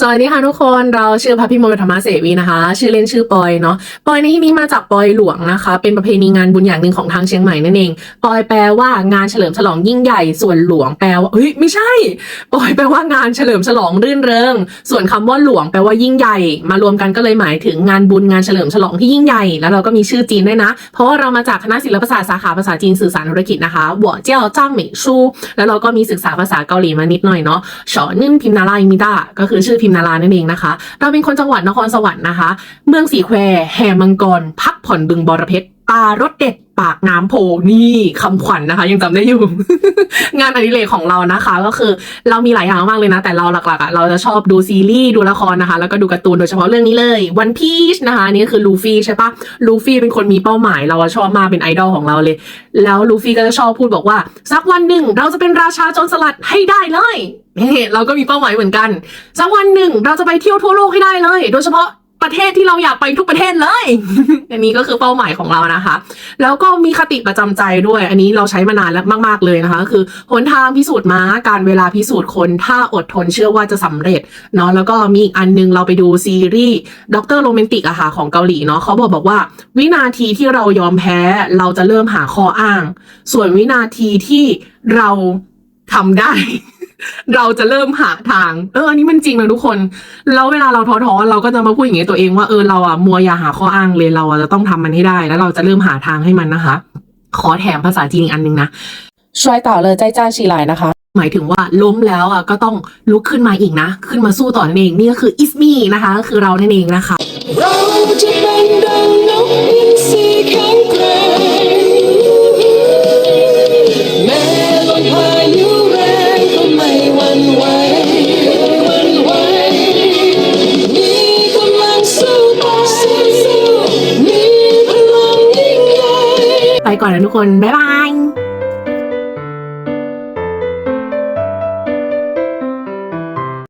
สวัสดีค่ะทุกคนเราชื่อพระพิมลธรรมเสวีนะคะ ชื่อเล่นชื่อปอยเนาะปอยในที่นี้มาจากปอยหลวงนะคะ เป็นประเพณีงานบุญอย่างหนึ่งของทางเชียงใหม่นั่นเองปอยแปลว่างานเฉลิมฉลองยิ่งใหญ่ส่วนหลวงแปลว่าเฮ้ยไม่ใช่ปอยแปลว่างานเฉลิมฉลองรื่นเริง ส่วนคำว่าหลวงแปลว่ายิ่งใหญ่ มารวมกันก็เลยหมายถึงงานบุญงานเฉลิมฉลองที่ยิ่งใหญ่แล้วเราก็มีชื่อจีนด้วยนะ เพราะว่าเรามาจากคณะศิลปศาสตร์สาขาภาษาจีนสื่อสารธุรกิจนะคะหัวเจ้าจ้างหมิงชูแล้วเราก็มีศึกษาภาษาเกาหลีมานิดหน่อยเนาะชอนึ่นพิมนาราอิมิดาก็คือชื่อพิมนารานั่นเองนะคะ เราเป็นคนจังหวัดนครสวรรค์นะคะ เมืองสีแควแห่มังกรพัก ผ่อนบึงบอระเพชรตารถเด็ดปากน้ำโพนี่คำขวัญนะคะ ยังจำได้อยู่ งานอดิเรกของเรานะคะ ก็คือเรามีหลายอย่างมากเลยนะ แต่เราหลักๆอะเราจะชอบดูซีรีส์ดูละครนะคะ แล้วก็ดูการ์ตูนโดยเฉพาะเรื่องนี้เลยวันพีชนะคะนี่คือลูฟี่ใช่ปะลูฟี่เป็นคนมีเป้าหมาย เราชอบมากเป็นไอดอลของเราเลย แล้วลูฟี่ก็จะชอบพูดบอกว่า สักวันหนึ่งเราจะเป็นราชาโจรสลัดให้ได้เลยเฮ้เราก็มีเป้าหมายเหมือนกันสักวันหนึ่งเราจะไปเที่ยวทั่วโลกให้ได้เลย โดยเฉพาะ ประเทศที่เราอยากไปทุกประเทศเลย อันนี้ก็คือเป้าหมายของเรานะคะ แล้วก็มีคติประจำใจด้วย อันนี้เราใช้มานานแล้วมาก ๆเลยนะคะ คือหนทางพิสูจน์มาการเวลาพิสูจน์คนถ้าอดทนเชื่อว่าจะสำเร็จเนาะแล้วก็มีอีกอันนึงเราไปดูซีรีส์ด็อกเตอร์โรแมนติกอะค่ะของเกาหลีเนาะเขาบอกบอกว่า วินาทีที่เรายอมแพ้เราจะเริ่มหาข้ออ้าง ส่วนวินาทีที่เราทำได้ เราจะเริ่มหาทาง เอออันนี้มันจริงนะทุกคน แล้วเวลาเราท้อๆเราก็จะมาพูดอย่างนี้ตัวเองว่าเออเราอะมัวอย่าหาข้ออ้างเลยเราอะจะต้องทำมันให้ได้ แล้วเราจะเริ่มหาทางให้มันนะคะ ขอแถมภาษาจีนอีกอันหนึงนะช่วยต่อเลยใจจ้าชีหลายนะคะหมายถึงว่าล้มแล้วอะก็ต้องลุกขึ้นมาอีกนะ ขึ้นมาสู้ต่อนั่นเองนี่ก็คือ is me นะคะก็คือเรานั่นเองนะคะ ไปก่อนนะทุกคน บ๊ายบาย